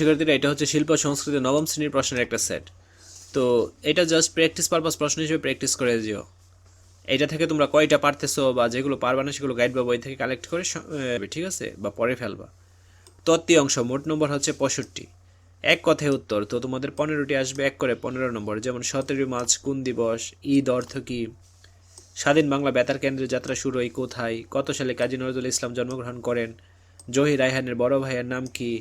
শিক্ষার্থীরা, এটা হচ্ছে শিল্প, সংস্কৃতি নবম শ্রেণির প্রশ্নের একটা সেট। তো এটা জাস্ট প্র্যাকটিস পারপাস প্রশ্ন হিসেবে প্র্যাকটিস করে দিও এটা থেকে তোমরা কয়টা পারতেছো বা যেগুলো পারবা না সেগুলো গাইড বা বই থেকে কালেক্ট করে ঠিক আছে? বা পরে ফেলবা। তত্ত্বীয় অংশ মোট নম্বর হচ্ছে পঁয়ষট্টি। এক কথায় উত্তর, তো তোমাদের পনেরোটি আসবে, এক করে পনেরো নম্বর। যেমন সতেরোই মার্চ, কোন দিবস, ঈদ অর্থ কী? স্বাধীন বাংলা বেতার কেন্দ্রের যাত্রা শুরু হয় কোথায়? কত সালে কাজী নজরুল ইসলাম জন্মগ্রহণ করেন? জহির রায়হানের বড় ভাইয়ের নাম কি?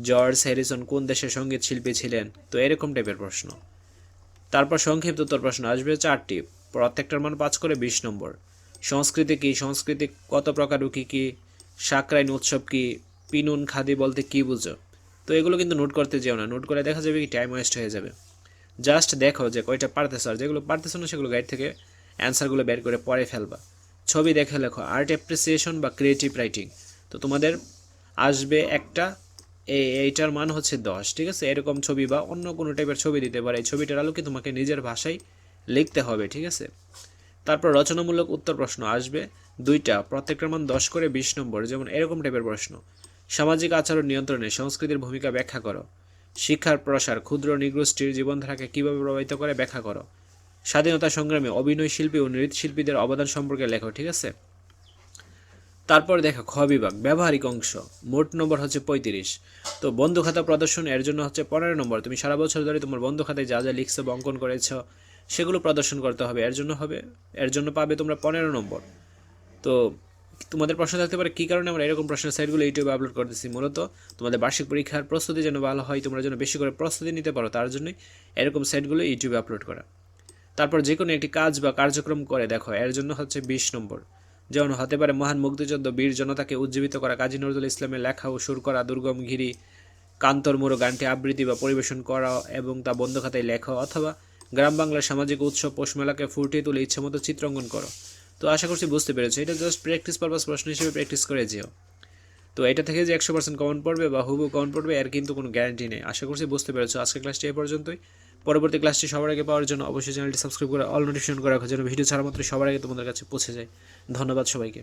জর্জ হ্যারিসন কোন দেশের সংগীত শিল্পী ছিলেন? তো এরকম টাইপের প্রশ্ন। তারপর সংক্ষিপ্ত উত্তর প্রশ্ন আসবে চারটি। প্রত্যেকটার মান পাঁচ করে বিশ নম্বর। সংস্কৃতি কি? সংস্কৃতি কত প্রকার ও কী কী? সাকরাইন উৎসব কি? পিনুন, খাদি বলতে কি বুঝো? তো এগুলো কিন্তু নোট করতে যেও না। নোট করে দেখা যাবে কি টাইম ওয়েস্ট হয়ে যাবে। জাস্ট দেখো যে কয়টা পারতেছো আর যেগুলো পারতেছো না সেগুলো গাইড থেকে অ্যান্সারগুলো বের করে পরে ফেলবা। ছবি দেখে লেখো। আর্ট অ্যাপ্রিসিয়েশন বা ক্রিয়েটিভ রাইটিং তো তোমাদের আসবে একটা এইটার মান হচ্ছে দশ, ঠিক আছে? এরকম ছবি বা অন্য কোনো টাইপের ছবি দিতে পারে। এই ছবিটার আলোকে তোমাকে নিজের ভাষায় লিখতে হবে, ঠিক আছে? তারপর রচনামূলক উত্তর প্রশ্ন আসবে। দুইটা, প্রত্যেকটার মান দশ করে বিশ নম্বর, যেমন এরকম টাইপের প্রশ্ন। সামাজিক আচরণ নিয়ন্ত্রণে সংস্কৃতির ভূমিকা ব্যাখ্যা করো। শিক্ষার প্রসার, ক্ষুদ্র নিগোষ্ঠীর জীবনধারাকে কীভাবে প্রভাবিত করে ব্যাখ্যা করো? স্বাধীনতা সংগ্রামে অভিনয় শিল্পী ও নৃত্যশিল্পীদের অবদান সম্পর্কে লেখো, ঠিক আছে? তারপর দেখো খ বিভাগ, ব্যবহারিক অংশ, মোট নম্বর হচ্ছে পঁয়ত্রিশ। তো বন্ধু খাতা প্রদর্শন এর জন্য হচ্ছে পনেরো নম্বর। তুমি সারা বছর ধরে তোমার বন্ধু খাতায় যা যা লিখছো বা অঙ্কন করেছ, সেগুলো প্রদর্শন করতে হবে। এর জন্য হবে, এর জন্য পাবে তোমরা পনেরো নম্বর। তো তোমাদের প্রশ্ন থাকতে পারে, কী কারণে আমরা এরকম প্রশ্নের সাইটগুলো ইউটিউবে আপলোড করতেছি? মূলত তোমাদের বার্ষিক পরীক্ষার প্রস্তুতি যেন ভালো হয়, তোমরা যেন বেশি করে প্রস্তুতি নিতে পারো, তার জন্যই এরকম সাইটগুলো ইউটিউবে আপলোড করা। তারপর যে কোনো একটি কাজ বা কার্যক্রম করে দেখো, এর জন্য হচ্ছে বিশ নম্বর। যেমন হতে পারে মহান মুক্তিযুদ্ধ বীর জনতাকে উজ্জীবিত করা কাজী নজরুল ইসলামের লেখা ও সুর করা দুর্গম ঘিরি, কান্তর মোড়ো গানটি আবৃত্তি বা পরিবেশন করা এবং তা বন্ধ খাতায় লেখা অথবা গ্রাম বাংলার সামাজিক উৎসব, পৌষ মেলাকে ফুটিয়ে তুলে ইচ্ছামতো চিত্রাঙ্কন করো। তো আশা করছি বুঝতে পেরেছ, এটা জাস্ট প্র্যাকটিস পারপাস প্রশ্ন হিসেবে প্র্যাকটিস করে যেও। তো এটা থেকে যে একশো পার্সেন্ট কমন পড়বে বা হুবু কমন পড়বে, এর কিন্তু কোনো গ্যারান্টি নেই। আশা করছি বুঝতে পেরেছ, আজকের ক্লাসটি এ পর্যন্তই। পরবর্তী ক্লাসটি সবার আগে পাওয়ার জন্য অবশ্যই চ্যানেলটি সাবস্ক্রাইব করে অল নোটিফিকেশন করে রাখো, যেন ভিডিও ছাড়া মাত্র সবার আগে তোমাদের কাছে পৌঁছে যায়। ধন্যবাদ সবাইকে।